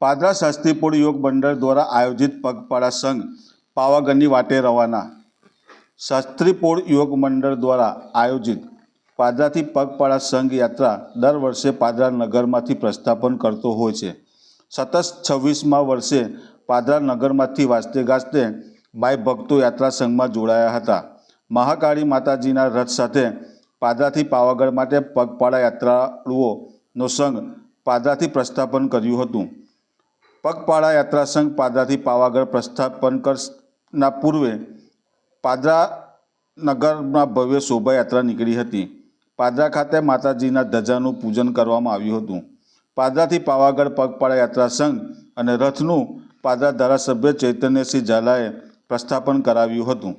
પાદરા શાસ્ત્રીપુર યોગ મંડળ દ્વારા આયોજિત પગપાળા સંઘ પાવાગઢની વાટે રવાના. શાસ્ત્રીપુર યોગ મંડળ દ્વારા આયોજિત પાદરાથી પગપાળા સંઘ યાત્રા દર વર્ષે પાદરા નગરમાંથી પ્રસ્થાપન કરતો હોય છે. સતત છવ્વીસમા વર્ષે પાદરા નગરમાંથી વાંચતે ગાજતે ભાઈ ભક્તો યાત્રા સંઘમાં જોડાયા હતા. મહાકાળી માતાજીના રથ સાથે પાદરાથી પાવાગઢ માટે પગપાળા યાત્રાળુઓનો સંઘ પાદરાથી પ્રસ્થાપન કર્યું હતું. પગપાળા યાત્રા સંઘ પાદરાથી પાવાગઢ પ્રસ્થાપન કરના પૂર્વે પાદરા નગરમાં ભવ્ય શોભાયાત્રા નીકળી હતી. પાદરા ખાતે માતાજીના ધજાનું પૂજન કરવામાં આવ્યું હતું. પાદરાથી પાવાગઢ પગપાળા યાત્રા સંઘ અને રથનું પાદરા ધારાસભ્ય ચૈતન્યસિંહ ઝાલાએ પ્રસ્થાપન કરાવ્યું હતું.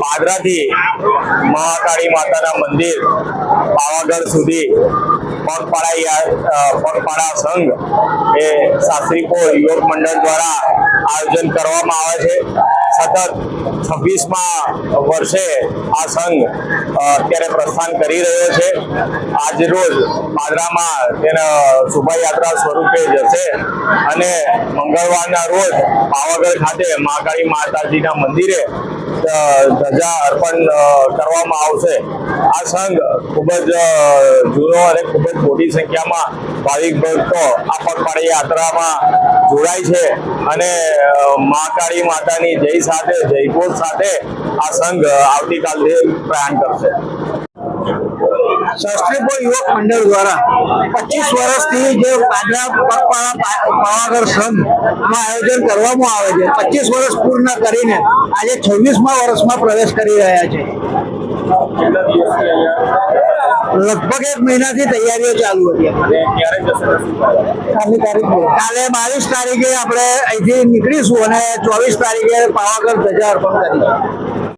પાદરાથી મહાકાળી માતાના મંદિર પાવાગઢ સુધી પગપાળા પગપાળા સંઘ એ શાસ્ત્રીપુર યોગ મંડળ દ્વારા આયોજન કરવામાં આવે છે. સતત છવ્વીસમાં વર્ષે આ સંઘ અત્યારે પ્રસ્થાન કરી રહ્યો છે. આજ રોજ પાદરામાં તેના શોભાયાત્રા સ્વરૂપે જશે અને મંગળવારના રોજ પાવાગઢ ખાતે મહાકાળી માતાજીના મંદિરે ધજા અર્પણ કરવામાં આવશે. આ સંઘ ખૂબ જ જૂનો અને ખૂબ જ મોટી સંખ્યામાં ભાવિક ભક્તો આ પગપાળી યાત્રામાં જોડાય છે અને મા મહાકાળી માતાની જય સાથે, જયઘોષ સાથે આ સંઘ આવતીકાલથી પ્રયાણ કરશે. લગભગ એક મહિનાથી તૈયારીઓ ચાલુ હતી. કાલે બાવીસ તારીખે આપણે અહીંથી નીકળીશું અને ચોવીસ તારીખે પાવાગઢ ધજા અર્પણ કરીશું.